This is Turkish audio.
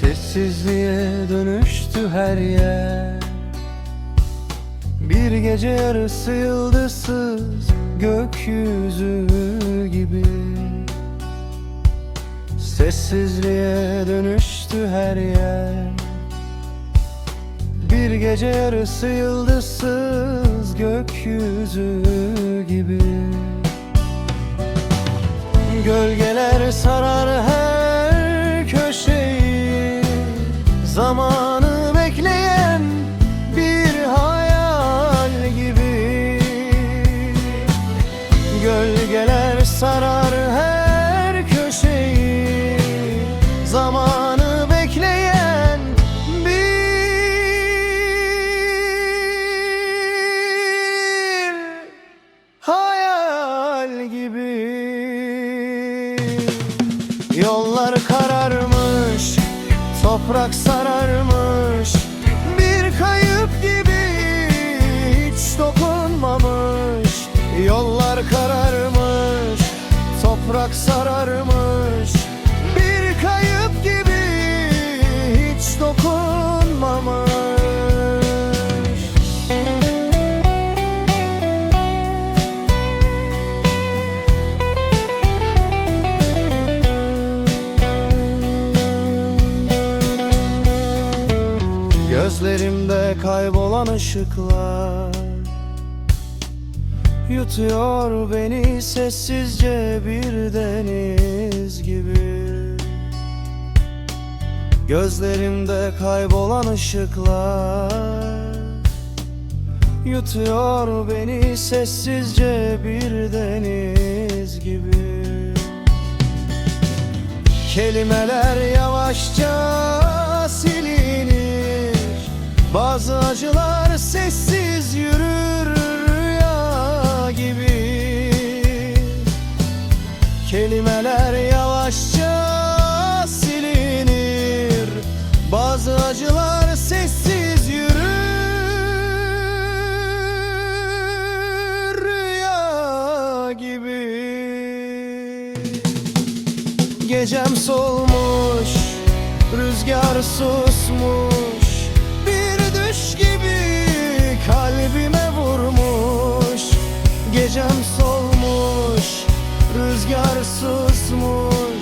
Sessizliğe dönüştü her yer. Bir gece yarısı yıldızsız gökyüzü gibi. Sessizliğe dönüştü her yer. Bir gece yarısı yıldızsız gökyüzü gibi. Gölgeler sarar sarar her köşeyi. Zamanı bekleyen bir hayal gibi. Yollar kararmış, toprak sararmış Bir kayıp gibi hiç dokunmamış. Yollar kararmış, toprak sararmış. Bir kayıp gibi hiç dokunmamış. Gözlerimde kaybolan ışıklar Yutuyor beni sessizce bir deniz gibi. Gözlerimde kaybolan ışıklar Yutuyor beni sessizce bir deniz gibi. Kelimeler yavaşça silinir Bazı acılar sessiz yürür gibi Kelimeler yavaşça silinir. Bazı acılar sessiz yürür rüya gibi. Gecem solmuş, rüzgar susmuş Gecem solmuş, rüzgar susmuş